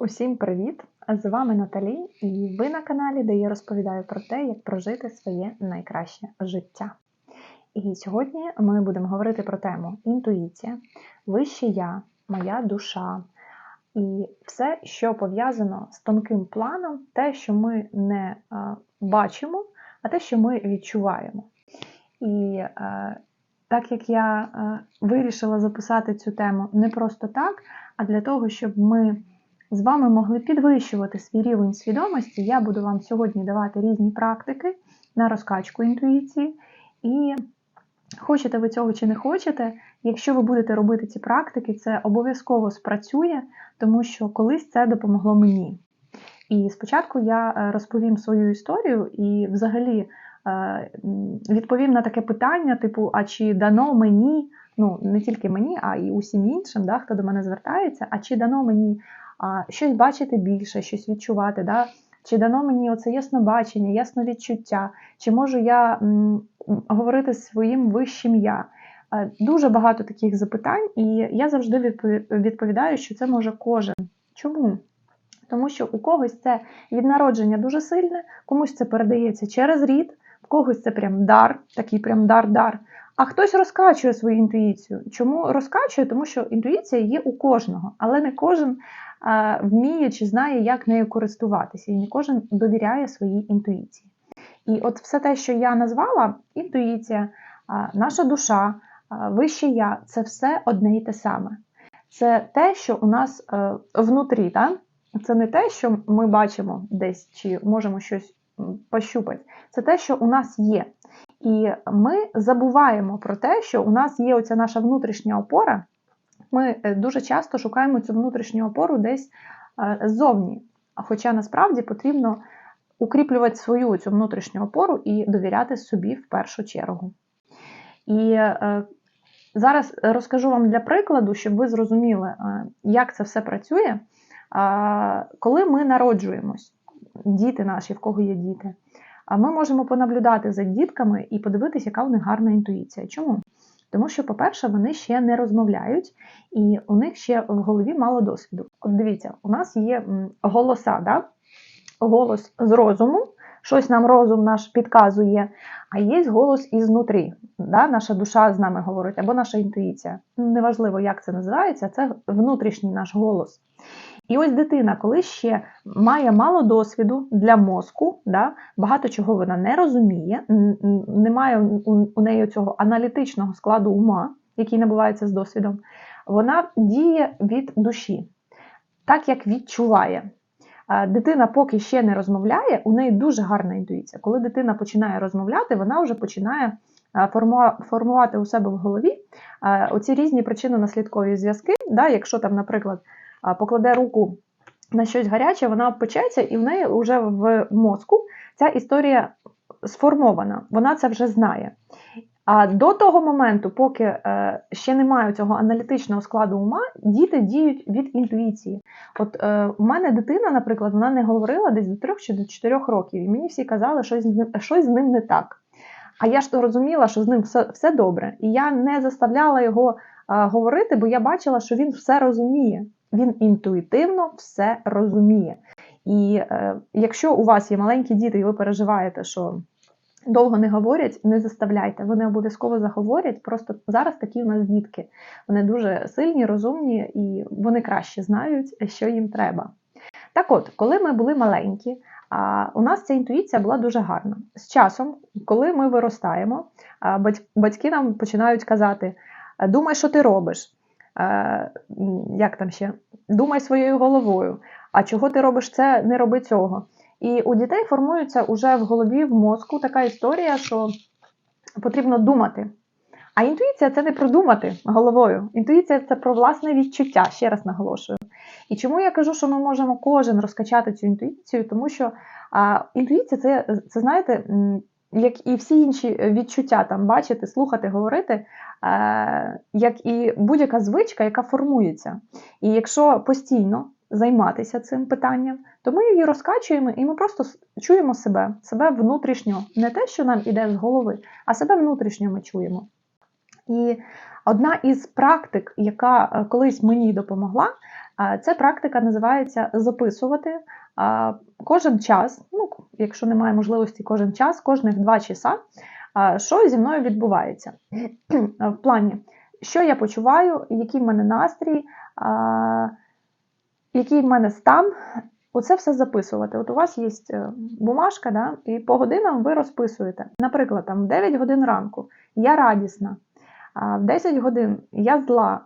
Усім привіт! З вами Наталі, і ви на каналі, де я розповідаю про те, як прожити своє найкраще життя. І сьогодні ми будемо говорити про тему інтуїція, вище я, моя душа і все, що пов'язано з тонким планом, те, що ми не бачимо, а те, що ми відчуваємо. І так як я вирішила записати цю тему не просто так, а для того, щоб ми з вами могли підвищувати свій рівень свідомості, я буду вам сьогодні давати різні практики на розкачку інтуїції. І хочете ви цього чи не хочете, якщо ви будете робити ці практики, це обов'язково спрацює, тому що колись це допомогло мені. І спочатку я е, розповім свою історію і взагалі е, відповім на таке питання, типу, а чи дано мені, ну не тільки мені, а й усім іншим, да, хто до мене звертається, а чи дано мені щось бачити більше, щось відчувати. Да? Чи дано мені оце яснобачення, ясновідчуття, чи можу я говорити своїм вищим я? Дуже багато таких запитань, і я завжди відповідаю, що це може кожен. Чому? Тому що у когось це від народження дуже сильне, комусь це передається через рід, в когось це прям дар, такий прям дар-дар. А хтось розкачує свою інтуїцію. Чому розкачує? Тому що інтуїція є у кожного, але не кожен вміє чи знає, як нею користуватися, і не кожен довіряє своїй інтуїції. І от все те, що я назвала, інтуїція, наша душа, вище я це все одне і те саме. Це те, що у нас е, внутрі. Так? Це не те, що ми бачимо десь чи можемо щось пощупати. Це те, що у нас є. І ми забуваємо про те, що у нас є оця наша внутрішня опора, ми е, дуже часто шукаємо цю внутрішню опору десь е, ззовні. Хоча насправді потрібно укріплювати свою цю внутрішню опору і довіряти собі в першу чергу. І е, зараз розкажу вам для прикладу, щоб ви зрозуміли, як це все працює. Коли ми народжуємось, діти наші, в кого є діти, ми можемо понаблюдати за дітками і подивитися, яка у них гарна інтуїція. Чому? Тому що, по-перше, вони ще не розмовляють, і у них ще в голові мало досвіду. От дивіться, у нас є голоса, да? голос з розуму, щось нам розум наш підказує, а є голос ізнутрі. Да? Наша душа з нами говорить, або наша інтуїція. Неважливо, як це називається, це внутрішній наш голос. І ось дитина, коли ще має мало досвіду для мозку, да, багато чого вона не розуміє, немає у неї цього аналітичного складу ума, який набувається з досвідом, вона діє від душі, так як відчуває. Дитина, поки ще не розмовляє, у неї дуже гарна інтуїція. Коли дитина починає розмовляти, вона вже починає формувати у себе в голові оці різні причинно-наслідкові зв'язки. Да, Якщо там, наприклад, покладе руку на щось гаряче, вона обпечеться, і в неї вже в мозку ця історія сформована, вона це вже знає. А до того моменту, поки е, ще немає цього аналітичного складу ума, діти діють від інтуїції. От е, у мене дитина, наприклад, вона не говорила десь до 3 чи до 4 років, і мені всі казали, що щось з ним не так. А я ж розуміла, що з ним все все добре. І я не заставляла його е, говорити, бо я бачила, що він все розуміє він інтуїтивно все розуміє. І е, якщо у вас є маленькі діти, і ви переживаєте, що довго не говорять, не заставляйте, вони обов'язково заговорять. Просто зараз такі у нас дітки. Вони дуже сильні, розумні і вони краще знають, що їм треба. Так от, коли ми були маленькі, а у нас ця інтуїція була дуже гарна. З часом, коли ми виростаємо, батьки нам починають казати: думай, що ти робиш. Е, як там ще, думай своєю головою. А чого ти робиш це, не роби цього. І у дітей формується уже в голові, в мозку така історія, що потрібно думати. А інтуїція це не про думати головою. Інтуїція це про власне відчуття, ще раз наголошую. І чому я кажу, що ми можемо кожен розкачати цю інтуїцію, тому що а, інтуїція це, це, знаєте, як і всі інші відчуття, там бачити, слухати, говорити, е, як і будь-яка звичка, яка формується. І якщо постійно займатися цим питанням, то ми її розкачуємо і ми просто чуємо себе, себе внутрішньо, не те, що нам іде з голови, а себе внутрішньо ми чуємо. І одна із практик, яка е, колись мені допомогла, Це практика називається записувати кожен час, ну, якщо немає можливості кожен час, кожних два часа, що зі мною відбувається. В плані, що я почуваю, який в мене настрій, який в мене стан. Оце все записувати. От у вас є е, бумажка, да, і по годинам ви розписуєте. Наприклад, там в 9 годин ранку я радісна, в 10 годин я зла,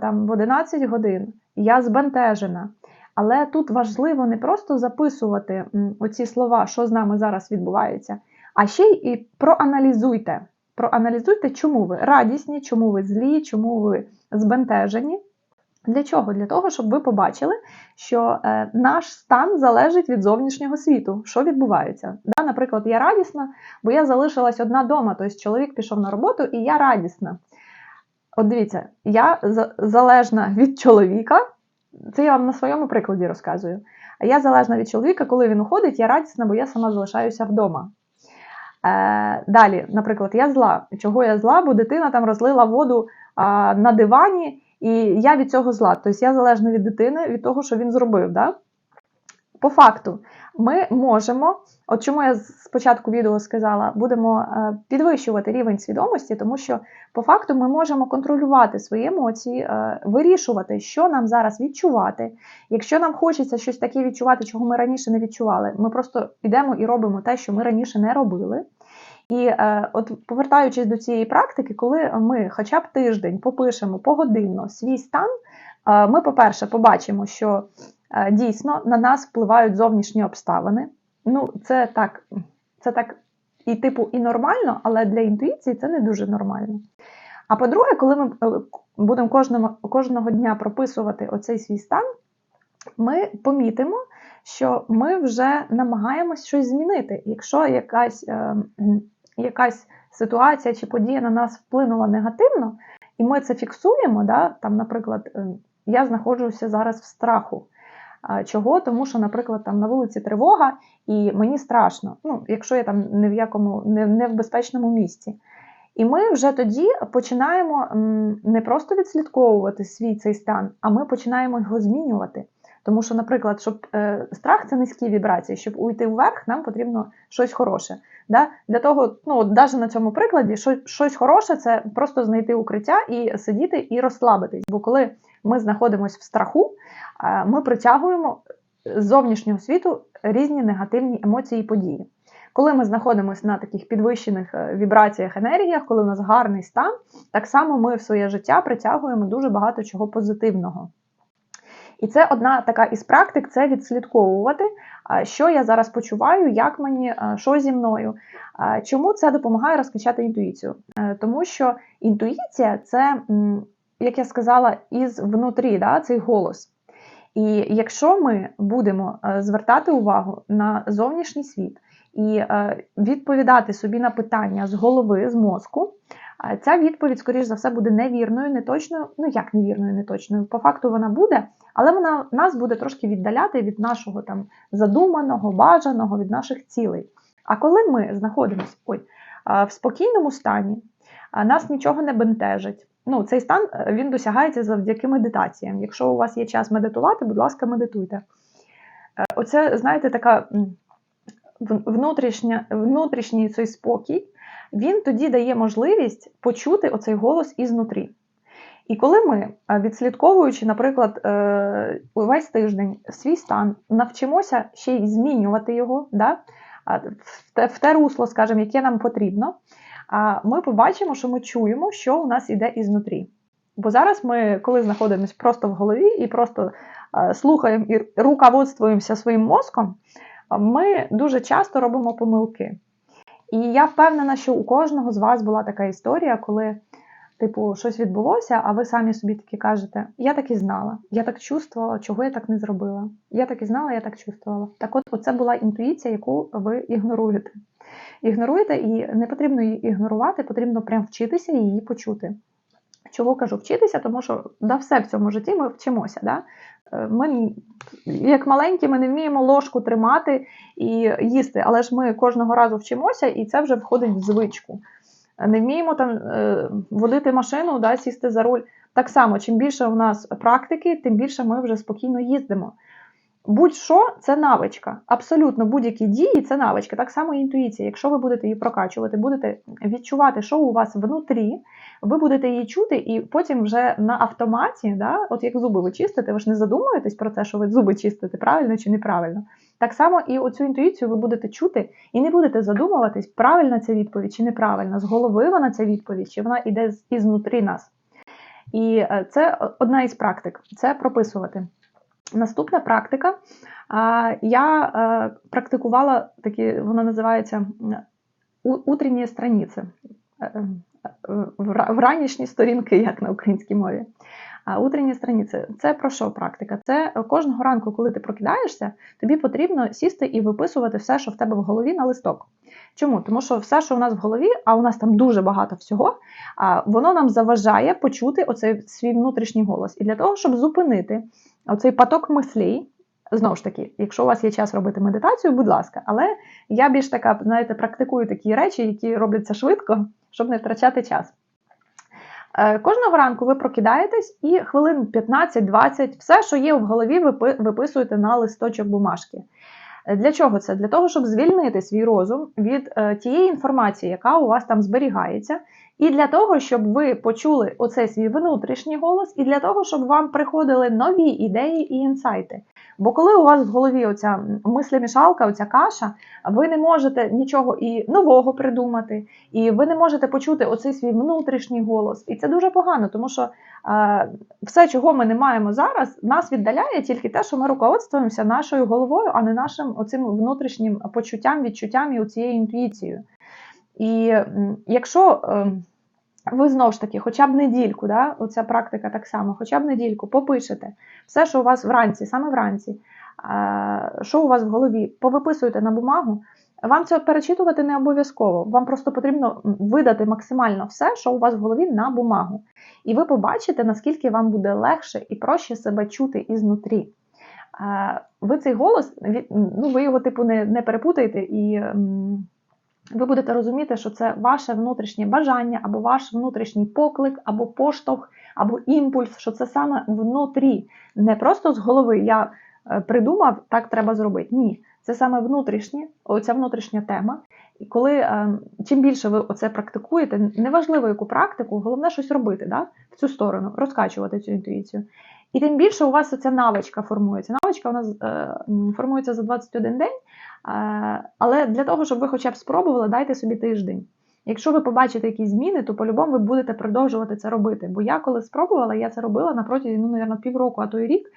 там в 11 годин я збентежена. Але тут важливо не просто записувати оці слова, що з нами зараз відбувається, а ще й і проаналізуйте. Проаналізуйте, чому ви радісні, чому ви злі, чому ви збентежені. Для чого? Для того, щоб ви побачили, що е, наш стан залежить від зовнішнього світу, що відбувається. Да, Наприклад, я радісна, бо я залишилась одна вдома, тобто чоловік пішов на роботу, і я радісна. От дивіться, я залежна від чоловіка, це я вам на своєму прикладі розказую. А я залежна від чоловіка, коли він уходить, я радісна, бо я сама залишаюся вдома. Е, Далі, наприклад, я зла. Чого я зла? Бо дитина там розлила воду на дивані. І я від цього зла. Тобто я залежна від дитини, від того, що він зробив. Да? По факту, ми можемо, от чому я спочатку відео сказала, будемо е, підвищувати рівень свідомості, тому що по факту ми можемо контролювати свої емоції, е, вирішувати, що нам зараз відчувати. Якщо нам хочеться щось таке відчувати, чого ми раніше не відчували, ми просто йдемо і робимо те, що ми раніше не робили. І е, от повертаючись до цієї практики, коли ми хоча б тиждень попишемо погодинно свій стан, ми, по-перше, побачимо, що дійсно на нас впливають зовнішні обставини. Ну, це так, це так і типу і нормально, але для інтуїції це не дуже нормально. А по-друге, коли ми е, будемо кожного, кожного дня прописувати оцей свій стан, ми помітимо, що ми вже намагаємось щось змінити. Якщо якась е, якась ситуація чи подія на нас вплинула негативно, і ми це фіксуємо, да, там, наприклад, е, я знаходжуся зараз в страху. Чого? Тому що, наприклад, там на вулиці тривога, і мені страшно, ну, якщо я там не в якому не, не в безпечному місці. І ми вже тоді починаємо не просто відслідковувати свій цей стан, а ми починаємо його змінювати. Тому що, наприклад, щоб е, страх це низькі вібрації, щоб уйти вверх, нам потрібно щось хороше. Да? Для того, ну навіть на цьому прикладі, що, щось хороше це просто знайти укриття і сидіти і розслабитись. Бо коли ми знаходимося в страху, ми притягуємо з зовнішнього світу різні негативні емоції і події. Коли ми знаходимося на таких підвищених е, вібраціях, енергіях, коли у нас гарний стан, так само ми в своє життя притягуємо дуже багато чого позитивного. І це одна така із практик це відслідковувати, що я зараз почуваю, як мені, що зі мною. Чому це допомагає розкачати інтуїцію? Е, тому що інтуїція це, як я сказала, із внутрі, да, цей голос. І якщо ми будемо е, звертати увагу на зовнішній світ і е, відповідати собі на питання з голови, з мозку, ця відповідь, скоріш за все, буде невірною, неточною. Ну як невірною, неточною? По факту вона буде, але вона нас буде трошки віддаляти від нашого там задуманого, бажаного, від наших цілей. А коли ми знаходимося в спокійному стані, нас нічого не бентежить. Ну, Цей стан е, він досягається завдяки медитаціям. Якщо у вас є час медитувати, будь ласка, медитуйте. Е, оце, знаєте, така внутрішня, внутрішній цей спокій, він тоді дає можливість почути оцей голос ізнутрі. І коли ми, е, відслідковуючи, наприклад, увесь тиждень свій стан, навчимося ще й змінювати його да, в те русло, скажімо, яке нам потрібно, ми побачимо, що ми чуємо, що у нас іде ізнутрі. Бо зараз ми, коли знаходимося просто в голові і просто е, слухаємо і руководствуємося своїм мозком, ми дуже часто робимо помилки. І я впевнена, що у кожного з вас була така історія, коли, типу, щось відбулося, а ви самі собі такі кажете: Я так і знала, я так чувствувала, чого я так не зробила. Я так і знала, я так чувствувала. Так от, оце була інтуїція, яку ви ігноруєте. Ігноруєте, і не потрібно її ігнорувати, потрібно прям вчитися її почути. Чого кажу вчитися, тому що да, все в цьому житті ми вчимося. Да? Е, ми, як маленькі, ми не вміємо ложку тримати і їсти, але ж ми кожного разу вчимося, і це вже входить в звичку. Не вміємо там е, водити машину, да, сісти за руль. Так само, чим більше у нас практики, тим більше ми вже спокійно їздимо. Будь-що це навичка. Абсолютно будь-які дії це навичка. Так само і інтуїція. Якщо ви будете її прокачувати, будете відчувати, що у вас внутрі, ви будете її чути, і потім вже на автоматі, да, от як зуби ви чистите, ви ж не задумуєтесь про те, що ви зуби чистите, правильно чи неправильно. Так само і оцю інтуїцію ви будете чути і не будете задумуватись, правильна ця відповідь чи неправильна, з голови вона ця відповідь, чи вона йде ізнутрі нас. І е, це одна із практик це прописувати. Наступна практика. Я е, практикувала такі, воно називається утренні страниці, е, в ранішні сторінки, як на українській мові. Утренні страниці це про що практика? Це кожного ранку, коли ти прокидаєшся, тобі потрібно сісти і виписувати все, що в тебе в голові на листок. Чому? Тому що все, що у нас в голові, а у нас там дуже багато всього, воно нам заважає почути оцей свій внутрішній голос. І для того, щоб зупинити оцей поток мислій, знову ж таки, якщо у вас є час робити медитацію, будь ласка, але я більш така, знаєте, практикую такі речі, які робляться швидко, щоб не втрачати час. Е, кожного ранку ви прокидаєтесь і хвилин 15-20 все, що є в голові, ви виписуєте на листочок бумажки. Е, для чого це? Для того, щоб звільнити свій розум від е, тієї інформації, яка у вас там зберігається, і для того, щоб ви почули оцей свій внутрішній голос, і для того, щоб вам приходили нові ідеї і інсайти. Бо коли у вас в голові оця мислемішалка, оця каша, ви не можете нічого і нового придумати, і ви не можете почути оцей свій внутрішній голос. І це дуже погано, тому що е, все, чого ми не маємо зараз, нас віддаляє тільки те, що ми руководствуємося нашою головою, а не нашим оцим внутрішнім почуттям, відчуттям і цією інтуїцією. І якщо е, ви знову ж таки, хоча б недільку, да, оця практика так само, хоча б недільку попишете все, що у вас вранці, саме вранці, що у вас в голові, повиписуєте на бумагу. Вам це перечитувати не обов'язково. Вам просто потрібно видати максимально все, що у вас в голові на бумагу. І ви побачите, наскільки вам буде легше і проще себе чути ізнутрі. Ви цей голос, ну ви його типу не не перепутаєте і ви будете розуміти, що це ваше внутрішнє бажання, або ваш внутрішній поклик, або поштовх, або імпульс, що це саме внутрі. Не просто з голови я е, придумав, так треба зробити. Ні. Це саме внутрішнє, оця внутрішня тема. І коли е, чим більше ви оце практикуєте, неважливо яку практику, головне щось робити да, в цю сторону, розкачувати цю інтуїцію. І тим більше у вас оця навичка формується. Навичка у нас е, формується за 21 день, але для того, щоб ви хоча б спробували, дайте собі тиждень. Якщо ви побачите якісь зміни, то по-любому ви будете продовжувати це робити. Бо я коли спробувала, я це робила на протязі, ну, мабуть, півроку, а то й рік.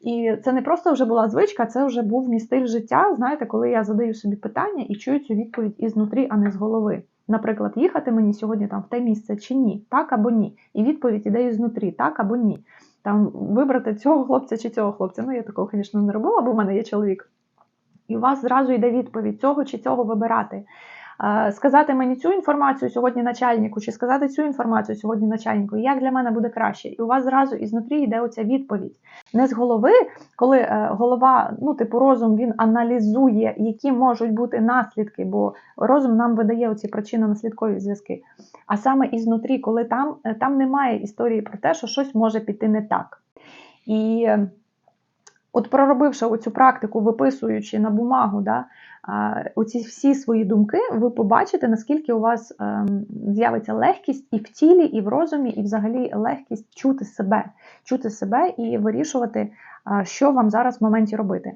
І це не просто вже була звичка, це вже був мій стиль життя. Знаєте, коли я задаю собі питання і чую цю відповідь ізнутрі, а не з голови. Наприклад, їхати мені сьогодні там в те місце чи ні, так або ні. І відповідь іде ізнутрі, так або ні там вибрати цього хлопця чи цього хлопця. Ну, я такого, звісно, не робила, бо в мене є чоловік. І у вас зразу йде відповідь цього чи цього вибирати. Сказати мені цю інформацію сьогодні начальнику, чи сказати цю інформацію сьогодні начальнику, як для мене буде краще. І у вас зразу ізнутрі йде оця відповідь. Не з голови, коли е, голова, ну, типу, розум він аналізує, які можуть бути наслідки, бо розум нам видає оці причинно-наслідкові зв'язки. А саме ізнутрі, коли там, е, там немає історії про те, що щось може піти не так. І От проробивши оцю практику, виписуючи на бумагу да, оці всі свої думки, ви побачите, наскільки у вас ем, з'явиться легкість і в тілі, і в розумі, і взагалі легкість чути себе, чути себе і вирішувати, що вам зараз в моменті робити.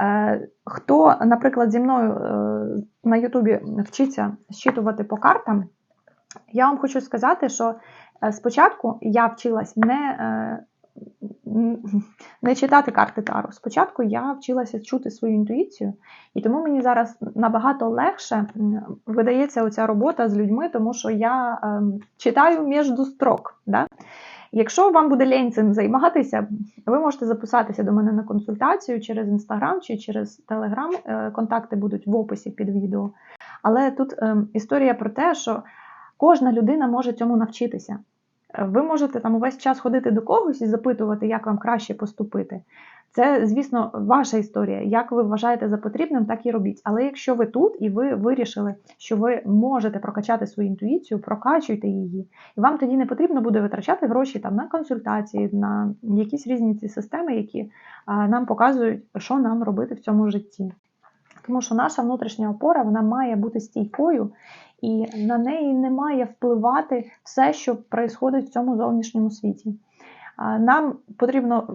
Е, хто, наприклад, зі мною е, на Ютубі вчиться зчитувати по картам, я вам хочу сказати, що е, спочатку я вчилась не не читати карти Таро. Спочатку я вчилася чути свою інтуїцію, і тому мені зараз набагато легше видається оця робота з людьми, тому що я е, читаю між строк. Да? Якщо вам буде лень цим займатися, ви можете записатися до мене на консультацію через інстаграм чи через телеграм. Контакти будуть в описі під відео. Але тут е, історія про те, що кожна людина може цьому навчитися. Ви можете там увесь час ходити до когось і запитувати, як вам краще поступити. Це, звісно, ваша історія. Як ви вважаєте за потрібним, так і робіть. Але якщо ви тут і ви вирішили, що ви можете прокачати свою інтуїцію, прокачуйте її, і вам тоді не потрібно буде витрачати гроші там на консультації, на якісь різні ці системи, які нам показують, що нам робити в цьому житті. Тому що наша внутрішня опора вона має бути стійкою, і на неї не має впливати все, що відбувається в цьому зовнішньому світі. Нам потрібно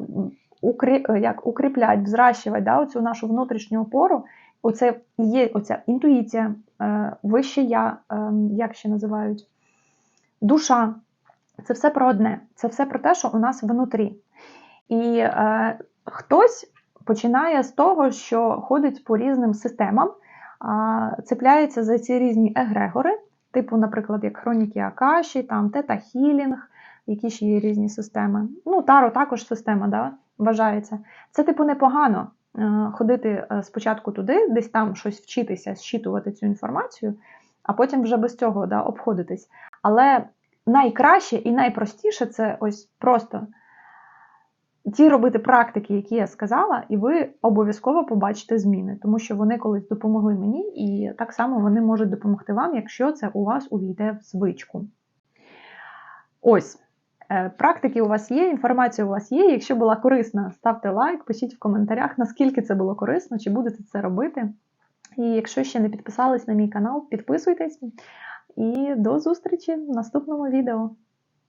укріпляти, взращувати да, оцю нашу внутрішню опору. Оце є оця інтуїція, е, вище я, е, як ще називають, душа. Це все про одне. Це все про те, що у нас внутрі. І е, хтось починає з того, що ходить по різним системам, цепляється за ці різні егрегори, типу, наприклад, як хроніки Акаші, там Тета Хілінг, які ще є різні системи. Ну, Таро також система, да, вважається. Це, типу, непогано е, ходити е, спочатку туди, десь там щось вчитися, зчитувати цю інформацію, а потім вже без цього да, обходитись. Але найкраще і найпростіше це ось просто ті робити практики, які я сказала, і ви обов'язково побачите зміни, тому що вони колись допомогли мені, і так само вони можуть допомогти вам, якщо це у вас увійде в звичку. Ось. е, Практики у вас є, інформація у вас є. Якщо була корисна, ставте лайк, пишіть в коментарях, наскільки це було корисно, чи будете це робити. І якщо ще не підписались на мій канал, підписуйтесь. І до зустрічі в наступному відео.